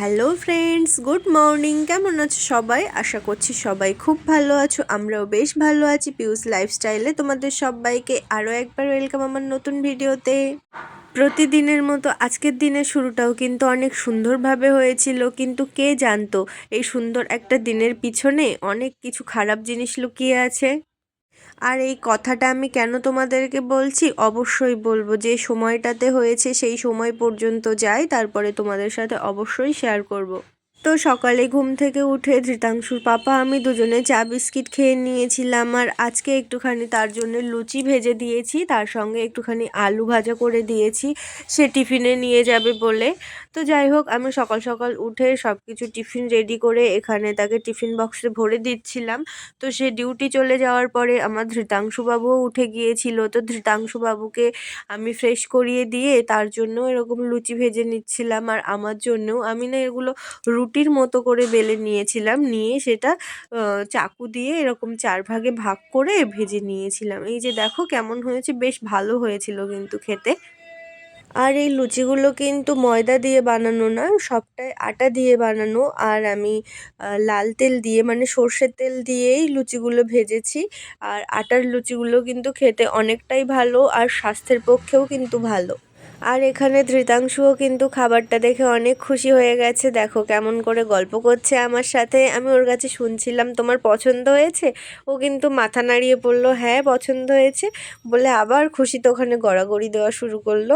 Hello friends, good morning. কেমন আছো সবাই? আশা করছি সবাই খুব ভালো আছো, আমরাও বেশ ভালো আছি পিউস লাইফস্টাইলে। তোমাদের সবাইকে আরও একবার ওয়েলকাম আমার নতুন ভিডিওতে। প্রতিদিনের মতো আজকের দিনের শুরুটাও কিন্তু অনেক সুন্দরভাবে হয়েছিল, কিন্তু কে জানতো? এই সুন্দর একটা দিনের পিছনে অনেক কিছু খারাপ জিনিস লুকিয়ে আছে। আর এই কথাটা আমি কেন তোমাদেরকে বলছি? অবশ্যই বলব। যে সময়টাতে হয়েছে সেই সময় পর্যন্ত যাই, তারপরে তোমাদের সাথে অবশ্যই শেয়ার করব। তো সকালে ঘুম থেকে উঠে ধৃতাংশুর পাপা, আমি দুজনে চা বিস্কিট খেয়ে নিয়েছিলাম আর আজকে একটুখানি তার জন্য লুচি ভেজে দিয়েছি। তার সঙ্গে একটুখানি আলু ভাজা করে দিয়েছি। সে টিফিনে নিয়ে যাবে বলে। তো যাই হোক, আমি সকাল সকাল উঠে সব কিছু টিফিন রেডি করে এখানে তাকে টিফিন বক্সে ভরে দিচ্ছিলাম। তো সে ডিউটি চলে যাওয়ার পরে আমার ধৃতাংশুবাবুও উঠে গিয়েছিল। তো ধৃতাংশুবাবুকে আমি ফ্রেশ করিয়ে দিয়ে তার জন্য এরকম লুচি ভেজে নিচ্ছিলাম আর আমার জন্যও। আমি না এগুলো রুটির মতো করে বেলে নিয়েছিলাম, নিয়ে সেটা চাকু দিয়ে এরকম চার ভাগে ভাগ করে ভেজে নিয়েছিলাম। এই যে দেখো কেমন হয়েছে, বেশ ভালো হয়েছিল কিন্তু খেতে। আর এই লুচিগুলো কিন্তু ময়দা দিয়ে বানানো না, সবটাই আটা দিয়ে বানানো। আর আমি লাল তেল দিয়ে মানে সর্ষের তেল দিয়েই লুচিগুলো ভেজেছি। আর আটার লুচিগুলো কিন্তু খেতে অনেকটাই ভালো আর স্বাস্থ্যের পক্ষেও কিন্তু ভালো। আর এখানে ধৃতাংশুও কিন্তু খাবারটা দেখে অনেক খুশি হয়ে গেছে। দেখো কেমন করে গল্প করছে আমার সাথে। আমি ওর কাছে শুনছিলাম, তোমার পছন্দ হয়েছে? ও কিন্তু মাথা নাড়িয়ে বলল হ্যাঁ পছন্দ হয়েছে। বলে আবার খুশি তো ওখানে গড়াগড়ি দেওয়া শুরু করল।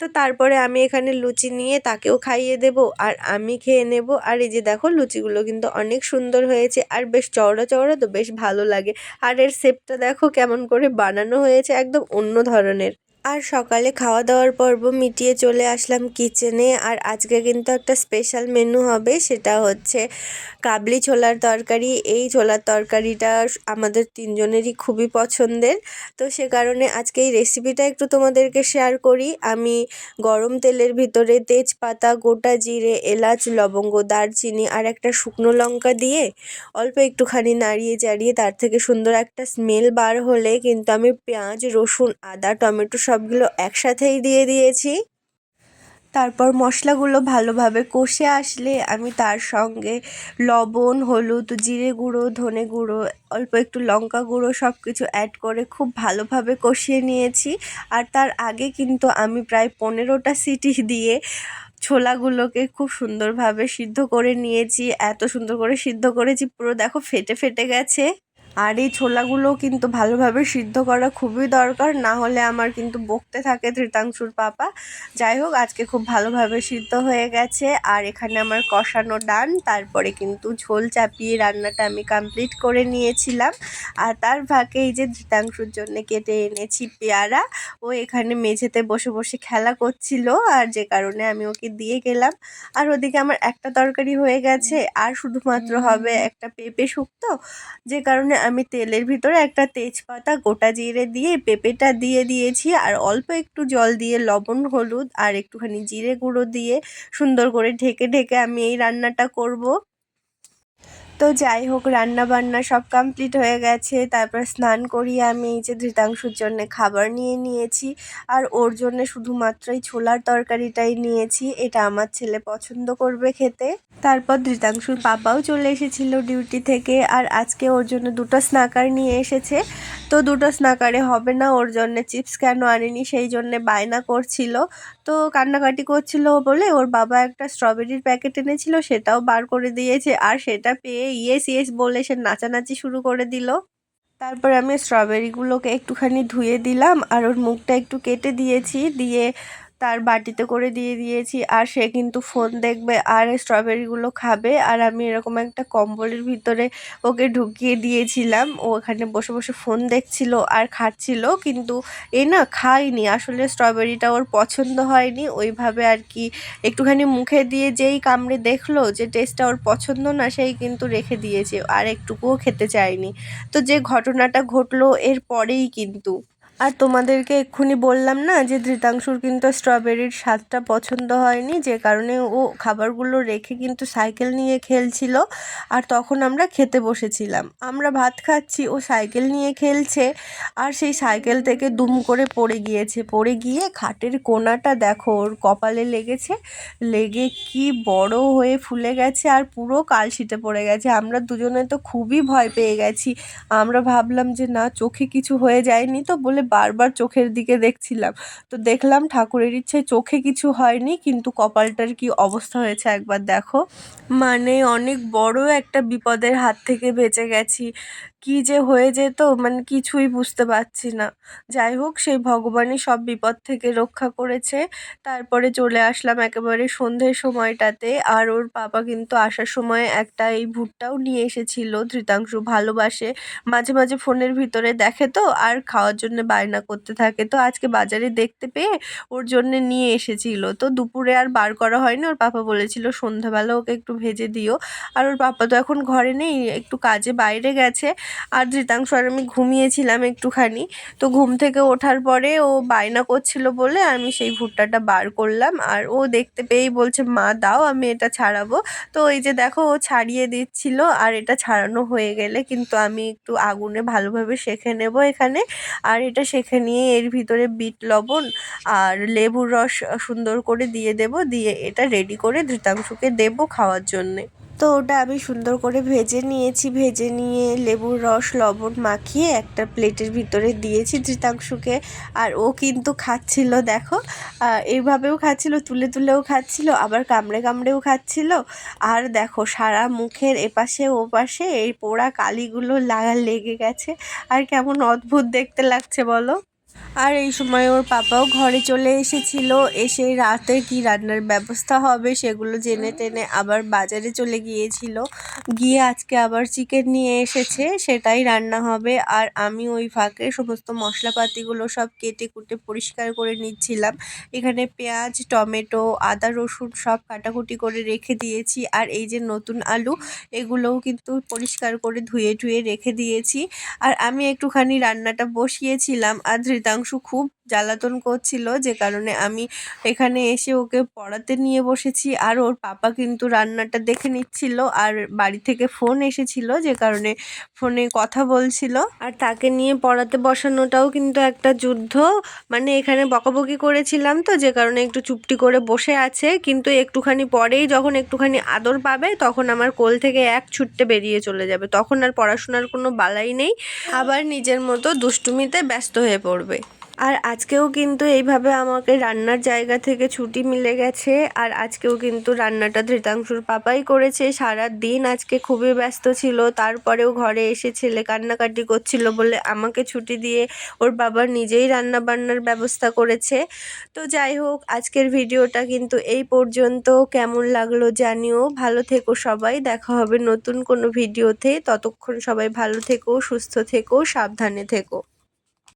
তো তারপরে আমি এখানে লুচি নিয়ে তাকেও খাইয়ে দেব আর আমি খেয়ে নেব। আর এই যে দেখো লুচিগুলো কিন্তু অনেক সুন্দর হয়েছে আর বেশ চওড়া চওড়া তো বেশ ভালো লাগে। আর এর শেপটা দেখো কেমন করে বানানো হয়েছে, একদম অন্য ধরনের। আর সকালে খাওয়া দাওয়ার পর্ব মিটিয়ে চলে আসলাম কিচেনে আর আজকে কিন্তু একটা স্পেশাল মেনু হবে, সেটা হচ্ছে কাবলি ছোলার তরকারি। এই ছোলার তরকারিটা আমাদের তিনজনেরই খুবই পছন্দের। তো সে কারণে আজকে এই রেসিপিটা একটু তোমাদেরকে শেয়ার করি। আমি গরম তেলের ভিতরে তেজপাতা, গোটা জিরে, এলাচ, লবঙ্গ, দারচিনি আর একটা শুকনো লঙ্কা দিয়ে অল্প একটুখানি নাড়িয়ে চাড়িয়ে তার থেকে সুন্দর একটা স্মেল বার হলে কিন্তু আমি পেঁয়াজ, রসুন, আদা, টমেটো সবগুলো একসাথেই দিয়ে দিয়েছি। তারপর মশলাগুলো ভালোভাবে কষে আসলে আমি তার সঙ্গে লবণ, হলুদ, জিরে গুঁড়ো, ধনে গুঁড়ো, অল্প একটু লঙ্কা গুঁড়ো সব কিছু অ্যাড করে খুব ভালোভাবে কষিয়ে নিয়েছি। আর তার আগে কিন্তু আমি প্রায় পনেরোটা সিটি দিয়ে ছোলাগুলোকে খুব সুন্দরভাবে সিদ্ধ করে নিয়েছি। এত সুন্দর করে সিদ্ধ করেছি, পুরো দেখো ফেটে ফেটে গেছে। আর এই ছোলাগুলো কিন্তু ভালোভাবে সিদ্ধ করা খুবই দরকার, না হলে আমার কিন্তু বকতে থাকে ধৃতাংশুর পাপা। যাই হোক, আজকে খুব ভালোভাবে সিদ্ধ হয়ে গেছে, আর এখানে আমার কষানো ডান, তারপরে কিন্তু ঝোল চাপিয়ে রান্নাটা আমি কমপ্লিট করে নিয়েছিলাম। আর তার ভাগে এই যে ধৃতাংশুর জন্য কেটে এনেছি পেয়ারা, ও এখানে মেঝেতে বসে বসে খেলা করছিল, আর যে কারণে আমি ওকে দিয়ে গেলাম। আর ওদিকে আমার একটা তরকারি হয়ে গেছে, আর শুধুমাত্র হবে একটা পেঁপে শুক্তো, যে কারণে আমি তেলের ভিতরে একটা তেজপাতা গোটা জিরে দিয়ে, পেঁপেটা দিয়ে দিয়েছি আর অল্প একটু জল দিয়ে, লবণ, হলুদ আর একটুখানি জিরে গুঁড়ো দিয়ে সুন্দর করে ঢেকে ঢেকে আমি এই রান্নাটা করব। তো যাই হোক রান্না বান্না সব কমপ্লিট হয়ে গেছে। তারপর স্নান করিয়ে আমি এই যে ধৃতাংশুর জন্য খাবার নিয়ে নিয়েছি। আর ওর জন্য শুধুমাত্রই ছোলার তরকারিটাই নিয়েছি। এটা আমার ছেলে পছন্দ করবে খেতে। তারপর ধৃতাংশুর পাপাও চলে এসেছিল ডিউটি থেকে। আর আজকে ওর জন্য দুটো স্নাকার নিয়ে এসেছে। তো দুটো স্নাকারে হবে না, ওর জন্য চিপস কেন আনেনি, সেই জন্যে বায়না করছিল। তো কান্নাকাটি করছিল বলে ওর বাবা একটা স্ট্রবেরির প্যাকেট এনেছিল, সেটাও বার করে দিয়েছে। আর সেটা পেয়ে ইয়েস ইয়েস বলে সে নাচানাচি শুরু করে দিল। তারপর আমি স্ট্রবেরিগুলোকে একটুখানি ধুয়ে দিলাম আর ওর মুখটা একটু কেটে দিয়েছি। দিয়ে তার বাটিতে করে দিয়ে দিয়েছি আর সে কিন্তু ফোন দেখবে আর স্ট্রবেরিগুলো খাবে। আর আমি এরকম একটা কম্বলের ভিতরে ওকে ঢুকিয়ে দিয়েছিলাম। ও ওখানে বসে বসে ফোন দেখছিল আর খাচ্ছিল। কিন্তু এ না খায়নি। আসলে স্ট্রবেরিটা ওর পছন্দ হয়নি। ওইভাবে আর কি একটুখানি মুখে দিয়ে যেই কামড়ে দেখল যে টেস্টটা ওর পছন্দ না, সেই কিন্তু রেখে দিয়েছে। আর একটুকুও খেতে চায়নি। তো যে ঘটনাটা ঘটলো এর পরেই কিন্তু। আর তোমাদেরকে এক্ষুনি বললাম না যে ধৃতাংশুর কিন্তু স্ট্রবেরির স্বাদটা পছন্দ হয়নি, যে কারণে ও খাবারগুলো রেখে কিন্তু সাইকেল নিয়ে খেলছিল আর তখন আমরা খেতে বসেছিলাম। আমরা ভাত খাচ্ছি, ও সাইকেল নিয়ে খেলছে আর সেই সাইকেল থেকে দুম করে পড়ে গিয়েছে। পড়ে গিয়ে খাটের কোনাটা দেখো, ওর কপালে লেগেছে, লেগে কি বড় হয়ে ফুলে গেছে আর পুরো কালশিটে পড়ে গেছে। আমরা দুজনে তো খুবই ভয় পেয়ে গেছি। আমরা ভাবলাম যে না, চোখে কিছু হয়ে যায়নি তো বলে বারবার চোখের দিকে দেখছিলাম। তো দেখলাম ঠাকুরের ইচ্ছে চোখে কিছু হয়নি, কিন্তু কপালটার কি অবস্থা হয়েছে একবার দেখো। মানে অনেক বড় একটা বিপদের হাত থেকে বেঁচে গেছি। কি যে হয়ে যেত মানে কিছুই বুঝতে পারছি না। যাই হোক, সেই ভগবানই সব বিপদ থেকে রক্ষা করেছে। তারপরে চলে আসলাম একেবারে সন্ধ্যের সময়টাতে। আর ওর পাপা কিন্তু আসার সময় একটা এই ভুট্টাও নিয়ে এসেছিল, ধৃতাংশু ভালোবাসে। মাঝে মাঝে ফোনের ভিতরে দেখে তো, আর খাওয়ার জন্য বায়না করতে থাকে। তো আজকে বাজারে দেখতে পেয়ে ওর জন্য নিয়ে এসেছিল। তো দুপুরে আর বার করা হয়নি। ওর পাপা বলেছিল, সন্ধ্যাবেলা ওকে একটু ভেজে দিও। আর ওর পাপা তো এখন ঘরে নেই, একটু কাজে বাইরে গেছে। আর ধৃতাংশ আর আমি ঘুমিয়েছিলাম একটুখানি। তো ঘুম থেকে ওঠার পরে ও বায়না করছিল বলে আমি সেই ভুট্টাটা বার করলাম। আর ও দেখতে পেয়েই বলছে, মা, দাও, আমি এটা ছাড়াবো। তো এই যে দেখো, ও ছাড়িয়ে দিচ্ছিল আর এটা ছাড়ানো হয়ে গেলে কিন্তু আমি একটু আগুনে ভালোভাবে সেঁকে নেব এখানে। আর এটা সেঁকে নিয়ে এর ভিতরে বিট, লবণ আর লেবুর রস সুন্দর করে দিয়ে দেব। দিয়ে এটা রেডি করে ধৃতাংশুকে দেবো খাওয়ার জন্যে। তো ওটা আমি সুন্দর করে ভেজে নিয়েছি, ভেজে নিয়ে লেবুর রস, লবণ মাখিয়ে একটা প্লেটের ভিতরে দিয়েছি ধৃতাংশুকে। আর ও কিন্তু খাচ্ছিল, দেখো এইভাবেও খাচ্ছিল, তুলে তুলেও খাচ্ছিল, আবার কামড়ে কামড়েও খাচ্ছিল। আর দেখো, সারা মুখের এপাশে ওপাশে এই পোড়া কালিগুলো লাগা লেগে গেছে। আর কেমন অদ্ভুত দেখতে লাগছে, বলো? আর এই সময় ওর পাপাও ঘরে চলে এসেছিল। এসে রাতে কি রান্নার ব্যবস্থা হবে সেগুলো জেনে টেনে আবার বাজারে চলে গিয়েছিল। গিয়ে আজকে আবার চিকেন নিয়ে এসেছে, সেটাই রান্না হবে। আর আমি ওই ফাঁকে সমস্ত মশলাপাতিগুলো সব কেটে কুটে পরিষ্কার করে নিচ্ছিলাম। এখানে পেঁয়াজ, টমেটো, আদা, রসুন সব কাটাকুটি করে রেখে দিয়েছি। আর এই যে নতুন আলু, এগুলোও কিন্তু পরিষ্কার করে ধুয়ে ধুয়ে রেখে দিয়েছি। আর আমি একটুখানি রান্নাটা বসিয়েছিলাম। আর ধৃতাংশু খুব জ্বালাতন করছিল যে কারণে আমি এখানে এসে ওকে পড়াতে নিয়ে বসেছি। আর ওর পাপা কিন্তু রান্নাটা দেখে নিচ্ছিল আর বাড়ি থেকে ফোন এসেছিল যে কারণে ফোনে কথা বলছিল। আর তাকে নিয়ে পড়াতে বসানোটাও কিন্তু একটা যুদ্ধ। মানে এখানে বকাবকি করেছিলাম তো যে কারণে একটু চুপটি করে বসে আছে। কিন্তু একটুখানি পরেই যখন একটুখানি আদর পাবে তখন আমার কোল থেকে এক ছুটতে বেরিয়ে চলে যাবে। তখন আর পড়াশোনার কোনো বালাই নেই। আবার নিজের মতো দুষ্টুমিতে ব্যস্ত হয়ে পড়বে। আর আজকেও কিন্তু এইভাবে আমাকে রান্নার জায়গা থেকে ছুটি মিলে গেছে। আর আজকেও কিন্তু রান্নাটা ধৃতাংশুর পাপাই করেছে। সারা দিন আজকে খুবই ব্যস্ত ছিল। তারপরেও ঘরে এসে ছেলে কান্নাকাটি করছিল বলে আমাকে ছুটি দিয়ে ওর বাবা নিজেই রান্না বান্নার ব্যবস্থা করেছে। তো যাই হোক, আজকের ভিডিওটা কিন্তু এই পর্যন্ত। কেমন লাগল জানিও। ভালো থেকো সবাই। দেখা হবে নতুন কোনো ভিডিওতে। ততক্ষণ সবাই ভালো থেকো, সুস্থ থেকো, সাবধানে থেকো।